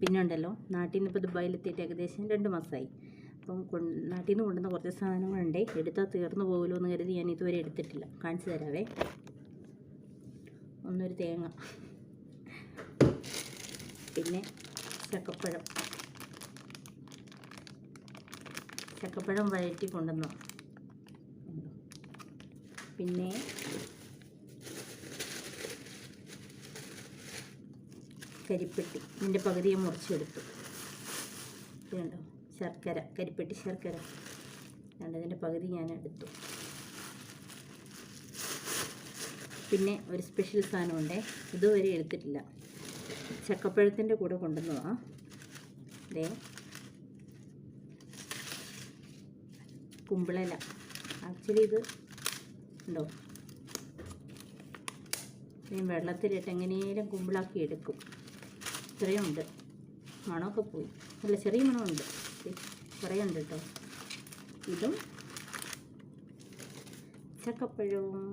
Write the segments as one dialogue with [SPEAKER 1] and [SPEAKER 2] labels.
[SPEAKER 1] പിന്നെ ഉണ്ടല്ലോ നാട്ടിൽ നിന്ന് ഇപ്പോൾ ദുബായിലെത്തിയിട്ട് ഏകദേശം രണ്ട് മാസമായി അപ്പം നാട്ടിൽ നിന്ന് കൊണ്ടുവന്ന കുറച്ച് സാധനങ്ങളുണ്ട്. എടുത്താൽ തീർന്നു പോകുമല്ലോ എന്ന് കരുതി ഞാൻ ഇതുവരെ എടുത്തിട്ടില്ല. കാണിച്ചു തരാവേ. ഒന്നൊരു തേങ്ങ. പിന്നെ ചക്കപ്പഴം. ചക്കപ്പഴം വഴറ്റി കൊണ്ടുവന്നു പിന്നെ കരിപ്പെട്ടി. ഇതിന്റെ പകുതി ഞാൻ മുറിച്ചെടുത്തു. കണ്ടോ ശർക്കര കരിപ്പെട്ടി ശർക്കര. കണ്ടോ ഇതിന്റെ പകുതി ഞാൻ എടുത്തു. പിന്നെ ഒരു സ്പെഷ്യൽ സാധനമുണ്ടേ ഇതുവരെ എടുത്തിട്ടില്ല. ചക്കപ്പഴത്തിന്റെ കൂടെ കൊണ്ടുവന്നതാ. ദേ കുമ്പിളല. ആക്ച്വലി ഇത് ഉണ്ടോ? വെള്ളത്തിലിട്ട് എങ്ങനെയും കുമ്പിളാക്കി എടുക്കും. ഇത്രയും ഉണ്ട് മണമൊക്കെ പോയി. നല്ല ചെറിയ മണമുണ്ട്. കുറേ ഉണ്ട് കേട്ടോ ഇതും ചക്കപ്പഴവും.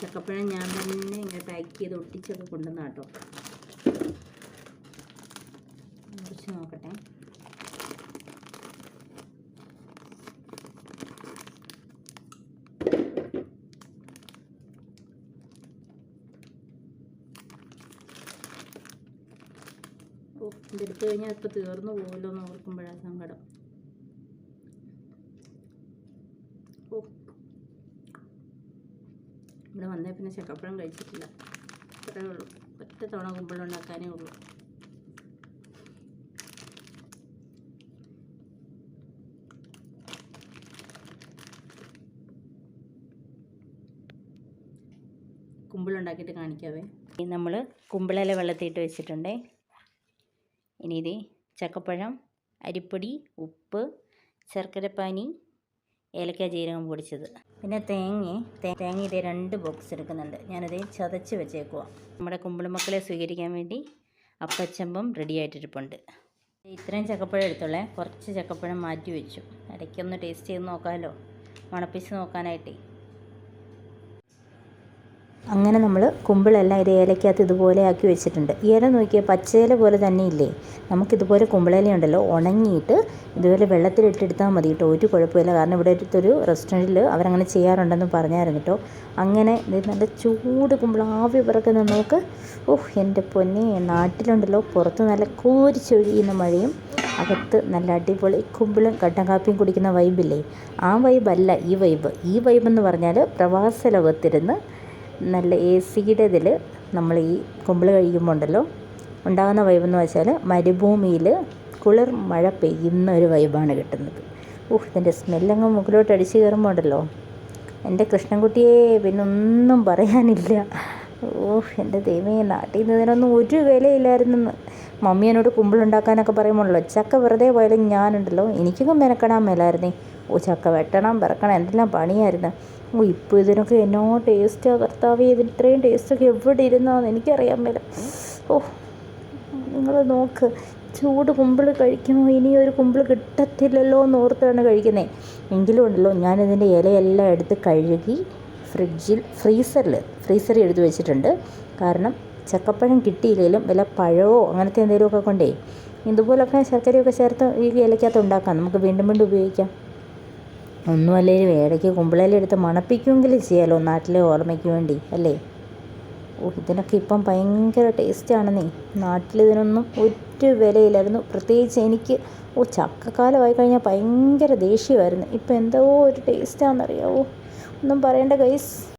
[SPEAKER 1] ചക്കപ്പഴം ഞാൻ തന്നെ ഇങ്ങനെ പാക്ക് ചെയ്ത് ഒട്ടിച്ചൊക്കെ കൊണ്ടുവന്ന കേട്ടോ ഓ ഇതെടുത്തു കഴിഞ്ഞാൽ ഇപ്പോൾ തീർന്നു പോകുമല്ലോ എന്ന് ഓർക്കുമ്പോഴാണ് സങ്കടം. ഓ. ഇവിടെ വന്നേ പിന്നെ ചക്കപ്പഴം കഴിച്ചിട്ടില്ല. അത്രേ ഉള്ളൂ. ഒറ്റ തവണ കുമ്പളുണ്ടാക്കാനേ ഉള്ളൂ. കുമ്പിളുണ്ടാക്കിയിട്ട് കാണിക്കാവേ. നമ്മൾ കുമ്പിളല വെള്ളത്തിയിട്ട് വെച്ചിട്ടുണ്ടേ. ഇനി ഇത് ചക്കപ്പഴം അരിപ്പൊടി ഉപ്പ് ശർക്കരപ്പാനി ഏലക്ക ജീരകം പൊടിച്ചത്. പിന്നെ തേങ്ങ തേങ്ങ ഇതേ രണ്ട് ബോക്സ് എടുക്കുന്നുണ്ട്. ഞാനത് ചതച്ച് വെച്ചേക്കുക നമ്മുടെ കുമ്പിളുമക്കളെ സ്വീകരിക്കാൻ വേണ്ടി അപ്പച്ചമ്പം റെഡി ആയിട്ടിരിപ്പുണ്ട്. ഇത്രയും ചക്കപ്പഴം എടുത്തോളേ കുറച്ച് ചക്കപ്പഴം മാറ്റി വെച്ചു. ഇടയ്ക്കൊന്ന് ടേസ്റ്റ് ചെയ്ത് നോക്കാമല്ലോ മണപ്പിച്ച് നോക്കാനായിട്ടേ. അങ്ങനെ നമ്മൾ കുമ്പിളെല്ലാം ഇത് ഏലയ്ക്കകത്ത് ഇതുപോലെ ആക്കി വെച്ചിട്ടുണ്ട്. ഇല നോക്കിയാൽ പച്ചയില പോലെ തന്നെ ഇല്ലേ? നമുക്കിതുപോലെ കുമ്പിളയില ഉണ്ടല്ലോ ഉണങ്ങിയിട്ട് ഇതുപോലെ വെള്ളത്തിലിട്ടെടുത്താൽ മതി കേട്ടോ. ഒരു കുഴപ്പമില്ല. കാരണം ഇവിടെ അടുത്തൊരു റെസ്റ്റോറന്റിൽ അവരങ്ങനെ ചെയ്യാറുണ്ടെന്ന് പറഞ്ഞായിരുന്നു കേട്ടോ. അങ്ങനെ ഇത് നല്ല ചൂട് കുമ്പിള ആവി പറക്കുന്ന നോക്ക് ഓഹ് എന്റെ പൊന്നെ നാട്ടിലുണ്ടല്ലോ. പുറത്ത് നല്ല കോരിച്ചൊഴിയുന്ന മഴയും അകത്ത് നല്ല അടിപൊളി കുമ്പിളും കട്ടൻ കാപ്പിയും കുടിക്കുന്ന വൈബില്ലേ ആ വൈബല്ല ഈ വൈബ് ഈ വൈബെന്ന് പറഞ്ഞാൽ പ്രവാസ ലോകത്തിരുന്ന് നല്ല എ സിയുടെ ഇതിൽ നമ്മൾ ഈ കുമ്പിൾ കഴിക്കുമ്പോൾ ഉണ്ടല്ലോ ഉണ്ടാകുന്ന എന്ന് വെച്ചാൽ മരുഭൂമിയിൽ കുളിർ മഴ പെയ്യുന്ന ഒരു വൈബാണ് കിട്ടുന്നത്. ഊഹ് ഇതിന്റെ സ്മെല്ലങ്ങ് മുകളിലോട്ട് അടിച്ച് കയറുമ്പോൾ ഉണ്ടല്ലോ എന്റെ കൃഷ്ണൻകുട്ടിയെ പിന്നെ ഒന്നും പറയാനില്ല. ഓഹ് എന്റെ ദൈവമേ നാട്ടിൽ നിന്ന് ഇതിനൊന്നും ഒരു വിലയില്ലായിരുന്നു മമ്മി എന്നോട് കുമ്പിളുണ്ടാക്കാനൊക്കെ പറയുമ്പോഴല്ലോ ചക്ക വെറുതെ പോയാലും ഞാനുണ്ടല്ലോ എനിക്കൊന്നും മെനക്കെടാൻ മേലായിരുന്നേ. ചക്ക വെട്ടണം പറക്കണം എന്തെല്ലാം പണിയായിരുന്നു. ഓ ഇപ്പോൾ ഇതിനൊക്കെ എന്നോ ടേസ്റ്റാണ് കർത്താവ് ഇതിന് ഇത്രയും ടേസ്റ്റൊക്കെ എവിടെ ഇരുന്നാന്ന് എനിക്കറിയാൻ മേല. ഓ നിങ്ങൾ നോക്ക് ചൂട് കുമ്പിൾ കഴിക്കുമോ? ഇനി ഒരു കുമ്പിൾ കിട്ടത്തില്ലല്ലോ എന്ന് ഓർത്താണ് കഴിക്കുന്നത് എങ്കിലും ഉണ്ടല്ലോ ഞാനിതിന്റെ ഇലയെല്ലാം എടുത്ത് കഴുകി ഫ്രിഡ്ജിൽ ഫ്രീസറിൽ ഫ്രീസറിൽ എടുത്ത് വെച്ചിട്ടുണ്ട്. കാരണം ചക്കപ്പഴം കിട്ടിയില്ലെങ്കിലും വല്ല പഴമോ അങ്ങനത്തെ എന്തെങ്കിലുമൊക്കെ കൊണ്ടേ ഇതുപോലൊക്കെ ശർക്കരയൊക്കെ ചേർത്ത് ഈ ഇലയ്ക്കകത്ത് ഉണ്ടാക്കാം. നമുക്ക് വീണ്ടും വീണ്ടും ഉപയോഗിക്കാം. ഒന്നുമല്ലേലും ഇടയ്ക്ക് കുമ്പിളയില എടുത്ത് മണപ്പിക്കുമെങ്കിലും ചെയ്യാലോ? നാട്ടിലെ ഓർമ്മയ്ക്ക് വേണ്ടി അല്ലേ? ഓ ഇതിനൊക്കെ ഇപ്പം ഭയങ്കര ടേസ്റ്റാണെന്നേ. നാട്ടിൽ ഇതിനൊന്നും ഒരു വിലയില്ലായിരുന്നു. പ്രത്യേകിച്ച് എനിക്ക് ഓ ചക്കക്കാലമായി കഴിഞ്ഞാൽ ഭയങ്കര ദേഷ്യമായിരുന്നു. ഇപ്പം എന്തോ ഒരു ടേസ്റ്റാണെന്നറിയാവോ? ഒന്നും പറയേണ്ട ഗൈസ്.